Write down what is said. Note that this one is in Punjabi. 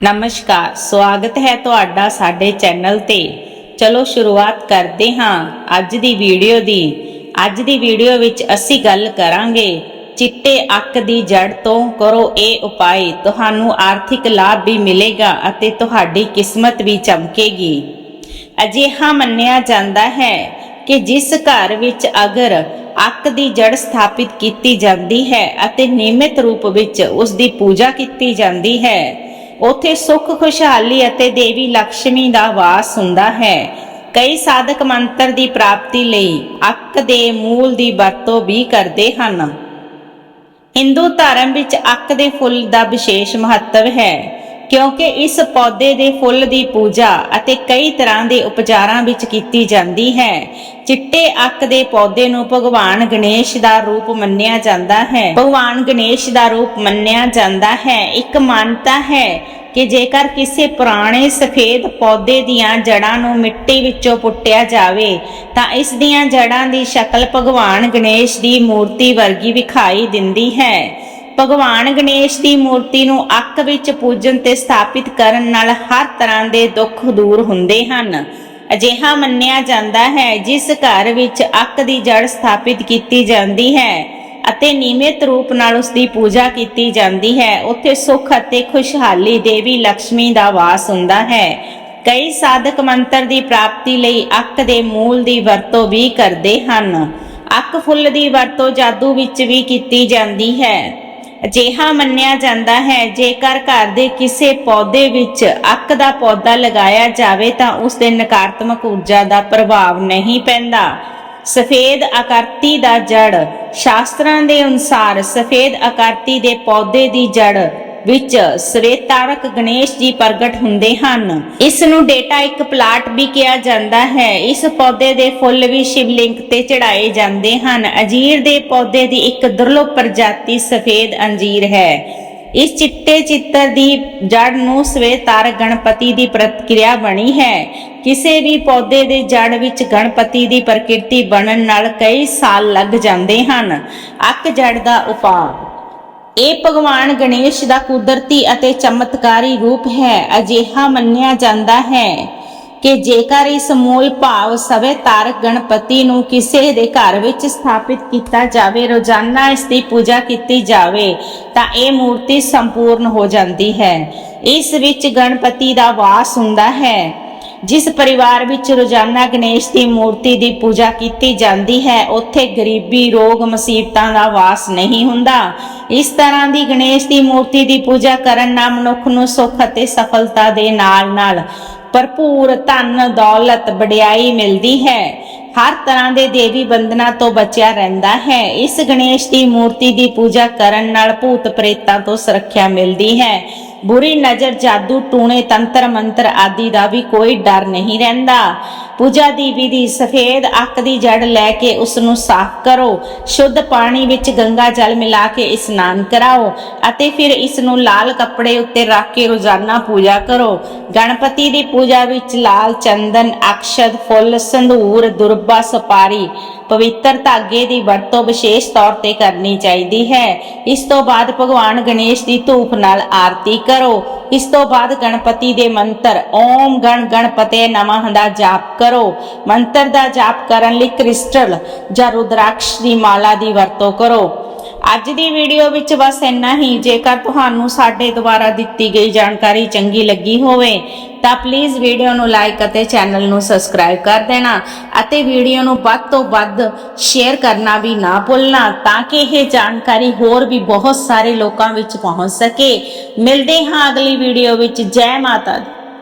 ਨਮਸਕਾਰ, ਸਵਾਗਤ ਹੈ ਤੁਹਾਡਾ ਸਾਡੇ ਚੈਨਲ ਤੇ। ਚਲੋ ਸ਼ੁਰੂਆਤ ਕਰਦੇ ਹਾਂ ਅੱਜ ਦੀ ਵੀਡੀਓ ਦੀ। ਅੱਜ ਦੀ ਵੀਡੀਓ ਵਿੱਚ ਅਸੀਂ ਗੱਲ ਕਰਾਂਗੇ, ਚਿੱਟੇ ਅੱਕ ਦੀ ਜੜ ਤੋਂ ਕਰੋ ਇਹ ਉਪਾਏ ਤੁਹਾਨੂੰ ਆਰਥਿਕ ਲਾਭ ਵੀ ਮਿਲੇਗਾ ਅਤੇ ਤੁਹਾਡੀ ਕਿਸਮਤ ਵੀ ਚਮਕੇਗੀ। ਅਜਿਹਾ ਮੰਨਿਆ ਜਾਂਦਾ ਹੈ ਕਿ ਜਿਸ ਘਰ ਵਿੱਚ ਅਗਰ ਅੱਕ ਦੀ ਜੜ ਸਥਾਪਿਤ ਕੀਤੀ ਜਾਂਦੀ ਹੈ ਅਤੇ ਨਿਯਮਿਤ ਰੂਪ ਵਿੱਚ ਉਸ ਦੀ ਪੂਜਾ ਕੀਤੀ ਜਾਂਦੀ ਹੈ ਉੱਥੇ ਸੁੱਖ, ਖੁਸ਼ਹਾਲੀ ਅਤੇ ਦੇਵੀ ਲక్ష్ਮੀ ਦਾ ਵਾਸ ਹੁੰਦਾ ਹੈ। ਕਈ ਸਾਧਕ ਮੰਤਰ ਦੀ ਪ੍ਰਾਪਤੀ ਲਈ ਅੱਕ ਦੇ ਮੂਲ ਦੀ ਵਰਤੋਂ ਵੀ ਕਰਦੇ ਹਨ। ਹਿੰਦੂ ਧਰਮ ਵਿੱਚ ਅੱਕ ਦੇ ਫੁੱਲ ਦਾ ਵਿਸ਼ੇਸ਼ ਮਹੱਤਵ ਹੈ। ਕਿਉਂਕਿ ਇਸ ਪੌਦੇ ਦੇ ਫੁੱਲ ਦੀ ਪੂਜਾ ਅਤੇ ਕਈ ਤਰ੍ਹਾਂ ਦੇ ਉਪਚਾਰਾਂ ਵਿੱਚ ਕੀਤੀ ਜਾਂਦੀ ਹੈ। ਚਿੱਟੇ ਅੱਕ ਦੇ ਪੌਦੇ ਨੂੰ ਭਗਵਾਨ ਗਣੇਸ਼ ਦਾ ਰੂਪ ਮੰਨਿਆ ਜਾਂਦਾ ਹੈ। ਭਗਵਾਨ ਗਣੇਸ਼ ਦਾ ਰੂਪ ਮੰਨਿਆ ਜਾਂਦਾ ਹੈ। ਇੱਕ ਮਾਨਤਾ ਹੈ ਕਿ ਜੇਕਰ ਕਿਸੇ ਪੁਰਾਣੇ ਸਫੇਦ ਪੌਦੇ ਦੀਆਂ ਜੜਾਂ ਨੂੰ ਮਿੱਟੀ ਵਿੱਚੋਂ ਪੁੱਟਿਆ ਜਾਵੇ, ਤਾਂ ਇਸ ਦੀਆਂ ਜੜਾਂ ਦੀ ਸ਼ਕਲ ਭਗਵਾਨ ਗਣੇਸ਼ ਦੀ ਮੂਰਤੀ ਵਰਗੀ ਵਿਖਾਈ ਦਿੰਦੀ ਹੈ। ਭਗਵਾਨ ਗਣੇਸ਼ ਦੀ ਮੂਰਤੀ ਨੂੰ ਅੱਖ ਵਿੱਚ ਪੂਜਨ ਤੇ ਸਥਾਪਿਤ ਕਰਨ ਨਾਲ ਹਰ ਤਰ੍ਹਾਂ ਦੇ ਦੁੱਖ ਦੂਰ ਹੁੰਦੇ ਹਨ। ਅਜਿਹਾ ਮੰਨਿਆ ਜਾਂਦਾ ਹੈ, ਜਿਸ ਘਰ ਵਿੱਚ ਅੱਕ ਦੀ ਜੜ ਸਥਾਪਿਤ ਕੀਤੀ ਜਾਂਦੀ ਹੈ ਅਤੇ ਨਿਯਮਿਤ ਰੂਪ ਨਾਲ ਉਸ ਦੀ ਪੂਜਾ ਕੀਤੀ ਜਾਂਦੀ ਹੈ। ਉੱਥੇ ਸੁੱਖ ਅਤੇ ਖੁਸ਼ਹਾਲੀ ਦੇਵੀ ਲక్ష్ਮੀ ਦਾ ਵਾਸ ਹੁੰਦਾ ਹੈ। ਕਈ ਸਾਧਕ ਮੰਤਰ ਦੀ ਪ੍ਰਾਪਤੀ ਲਈ ਅੱਕ ਦੇ ਮੂਲ ਦੀ ਵਰਤੋਂ ਵੀ ਕਰਦੇ ਹਨ। ਅੱਕ ਫੁੱਲ ਦੀ ਵਰਤੋਂ ਜਾਦੂ ਵਿੱਚ ਵੀ ਕੀਤੀ ਜਾਂਦੀ ਹੈ। ਅਜਿਹਾ ਮੰਨਿਆ ਜਾਂਦਾ ਹੈ, ਜੇਕਰ ਘਰ ਦੇ ਕਿਸੇ ਪੌਦੇ ਵਿੱਚ ਅੱਕ ਦਾ ਪੌਦਾ ਲਗਾਇਆ ਜਾਵੇ ਤਾਂ ਉਸ ਦੇ ਨਕਾਰਾਤਮਕ ਊਰਜਾ ਦਾ ਪ੍ਰਭਾਵ ਨਹੀਂ ਪੈਂਦਾ। ਸਫੇਦ ਆਕਰਤੀ ਦਾ ਜੜ ਸ਼ਾਸਤਰਾਂ ਦੇ ਅਨੁਸਾਰ ਸਫੇਦ ਆਕਰਤੀ ਦੇ ਪੌਦੇ ਦੀ ਜੜ ਵਿੱਚ ਸ੍ਵੇਤਾਰਕ ਗਣੇਸ਼ ਜੀ ਪ੍ਰਗਟ ਹੁੰਦੇ ਹਨ। ਇਸ ਨੂੰ ਡੇਟਾ ਇੱਕ ਪਲਾਟ ਵੀ ਕਿਹਾ ਜਾਂਦਾ ਹੈ। ਇਸ ਪੌਦੇ ਦੇ ਫੁੱਲ ਵੀ ਸ਼ਿਵਲਿੰਗ ਤੇ ਚੜਾਏ ਜਾਂਦੇ ਹਨ। ਅਜੀਰ ਦੇ ਪੌਦੇ ਦੀ ਇੱਕ ਦੁਰਲਭ ਪ੍ਰਜਾਤੀ ਸਫੇਦ ਅੰਜੀਰ ਹੈ। ਇਸ ਚਿੱਟੇ ਚਿੱਤਰ ਦੀ ਜੜ ਨੂੰ ਸਵੇਤਾਰਕ ਗਣਪਤੀ ਦੀ ਪ੍ਰਤੀਕਿਰਿਆ ਬਣੀ ਹੈ। ਕਿਸੇ ਵੀ ਪੌਦੇ ਦੇ ਜੜ ਵਿੱਚ ਗਣਪਤੀ ਦੀ ਪ੍ਰਕਿਰਤੀ ਬਣਨ ਨਾਲ ਕਈ ਸਾਲ ਲੱਗ ਜਾਂਦੇ ਹਨ। ਅੱਕ ਜੜ ਦਾ ਉਪਾਅ ਇਹ ਭਗਵਾਨ ਗਣੇਸ਼ ਦਾ ਕੁਦਰਤੀ ਅਤੇ ਚਮਤਕਾਰੀ ਰੂਪ ਹੈ। ਅਜਿਹਾ ਮੰਨਿਆ ਜਾਂਦਾ ਹੈ ਕਿ ਜੇਕਰ ਇਸ ਮੂਲ ਭਾਵ ਸਵੇ ਤਾਰਕ ਗਣਪਤੀ ਨੂੰ ਕਿਸੇ ਦੇ ਘਰ ਵਿੱਚ ਸਥਾਪਿਤ ਕੀਤਾ ਜਾਵੇ, ਰੋਜ਼ਾਨਾ ਇਸ ਦੀ ਪੂਜਾ ਕੀਤੀ ਜਾਵੇ, ਤਾਂ ਇਹ ਮੂਰਤੀ ਸੰਪੂਰਨ ਹੋ ਜਾਂਦੀ ਹੈ। ਇਸ ਵਿੱਚ ਗਣਪਤੀ ਦਾ ਵਾਸ ਹੁੰਦਾ ਹੈ। ਜਿਸ ਪਰਿਵਾਰ ਵਿੱਚ ਰੋਜ਼ਾਨਾ ਗਣੇਸ਼ ਦੀ ਮੂਰਤੀ ਦੀ ਪੂਜਾ ਕੀਤੀ ਜਾਂਦੀ ਹੈ, ਉੱਥੇ ਗਰੀਬੀ, ਰੋਗ, ਮੁਸੀਬਤਾਂ ਦਾ ਵਾਸ ਨਹੀਂ ਹੁੰਦਾ। ਇਸ ਤਰ੍ਹਾਂ ਦੀ ਗਣੇਸ਼ ਦੀ ਮੂਰਤੀ ਦੀ ਪੂਜਾ ਕਰਨ ਨਾਲ ਮਨੁੱਖ ਨੂੰ ਸੁੱਖ ਅਤੇ ਸਫਲਤਾ ਦੇ ਨਾਲ-ਨਾਲ ਭਰਪੂਰ ਧਨ, ਦੌਲਤ, ਵਡਿਆਈ ਮਿਲਦੀ ਹੈ। ਹਰ ਤਰ੍ਹਾਂ ਦੇ ਦੇਵੀ ਬੰਦਨਾ ਤੋਂ ਬਚਿਆ ਰਹਿੰਦਾ ਹੈ। ਇਸ ਗਣੇਸ਼ ਦੀ ਮੂਰਤੀ ਦੀ ਪੂਜਾ ਕਰਨ ਨਾਲ ਭੂਤ ਪ੍ਰੇਤਾਂ ਤੋਂ ਸੁਰੱਖਿਆ ਮਿਲਦੀ ਹੈ। ਬੁਰੀ ਨਜ਼ਰ, ਜਾਦੂ, ਟੂਣੇ, ਤੰਤਰ, ਮੰਤਰ ਆਦਿ ਦਾ ਵੀ ਕੋਈ ਡਰ ਨਹੀਂ ਰਹਿੰਦਾ। ਪੂਜਾ ਦੀ ਵਿਧੀ ਸਫੇਦ ਅੱਕ ਦੀ ਜੜ ਲੈ ਕੇ ਉਸ ਨੂੰ ਸਾਫ਼ ਕਰੋ। ਸ਼ੁੱਧ ਪਾਣੀ ਵਿੱਚ ਗੰਗਾ ਜਲ ਮਿਲਾ ਕੇ ਇਸ਼ਨਾਨ ਕਰਾਓ ਅਤੇ ਫਿਰ ਇਸ ਨੂੰ ਲਾਲ ਕੱਪੜੇ ਉੱਤੇ ਰੱਖ ਕੇ ਰੋਜ਼ਾਨਾ ਪੂਜਾ ਕਰੋ। ਗਣਪਤੀ ਦੀ ਪੂਜਾ ਵਿੱਚ ਲਾਲ ਚੰਦਨ, ਅਕਸ਼ਦ, ਫੁੱਲ, ਸੰਧੂਰ, ਦੁਰਬਾ, ਸੁਪਾਰੀ, ਪਵਿੱਤਰ ਧਾਗੇ ਦੀ ਵਰਤੋਂ ਵਿਸ਼ੇਸ਼ ਤੌਰ ਤੇ ਕਰਨੀ ਚਾਹੀਦੀ ਹੈ। ਇਸ ਤੋਂ ਬਾਅਦ ਭਗਵਾਨ ਗਣੇਸ਼ ਦੀ ਧੂਪ ਨਾਲ ਆਰਤੀ ਕਰੋ। ਇਸ ਤੋਂ ਬਾਅਦ ਗਣਪਤੀ ਦੇ ਮੰਤਰ, ਓਮ ਗਣ ਗਣਪਤੇ ਨਮઃ ਦਾ ਜਾਪ ਕਰੋ। ਮੰਤਰ ਦਾ ਜਾਪ ਕਰਨ ਲਈ ਕ੍ਰਿਸਟਲ ਜਾਂ ਰੁਦਰਾਕਸ਼ ਦੀ ਮਾਲਾ ਦੀ ਵਰਤੋਂ ਕਰੋ। ਅੱਜ ਦੀ ਵੀਡੀਓ ਵਿੱਚ ਬਸ ਇੰਨਾ ਹੀ। ਜੇਕਰ ਤੁਹਾਨੂੰ ਸਾਡੇ ਦੁਆਰਾ ਦਿੱਤੀ ਗਈ ਜਾਣਕਾਰੀ ਚੰਗੀ ਲੱਗੀ ਹੋਵੇ, ਤਾਂ ਪਲੀਜ਼ ਵੀਡੀਓ ਨੂੰ ਲਾਈਕ ਅਤੇ ਚੈਨਲ ਨੂੰ ਸਬਸਕ੍ਰਾਈਬ ਕਰ ਦੇਣਾ ਅਤੇ ਵੀਡੀਓ ਨੂੰ ਵੱਧ ਤੋਂ ਵੱਧ ਸ਼ੇਅਰ ਕਰਨਾ ਵੀ ਨਾ ਭੁੱਲਣਾ ਤਾਂ ਕਿ ਇਹ ਜਾਣਕਾਰੀ ਹੋਰ ਵੀ ਬਹੁਤ ਸਾਰੇ ਲੋਕਾਂ ਵਿੱਚ ਪਹੁੰਚ ਸਕੇ। ਮਿਲਦੇ ਹਾਂ ਅਗਲੀ ਵੀਡੀਓ ਵਿੱਚ। ਜੈ ਮਾਤਾ ਦੀ।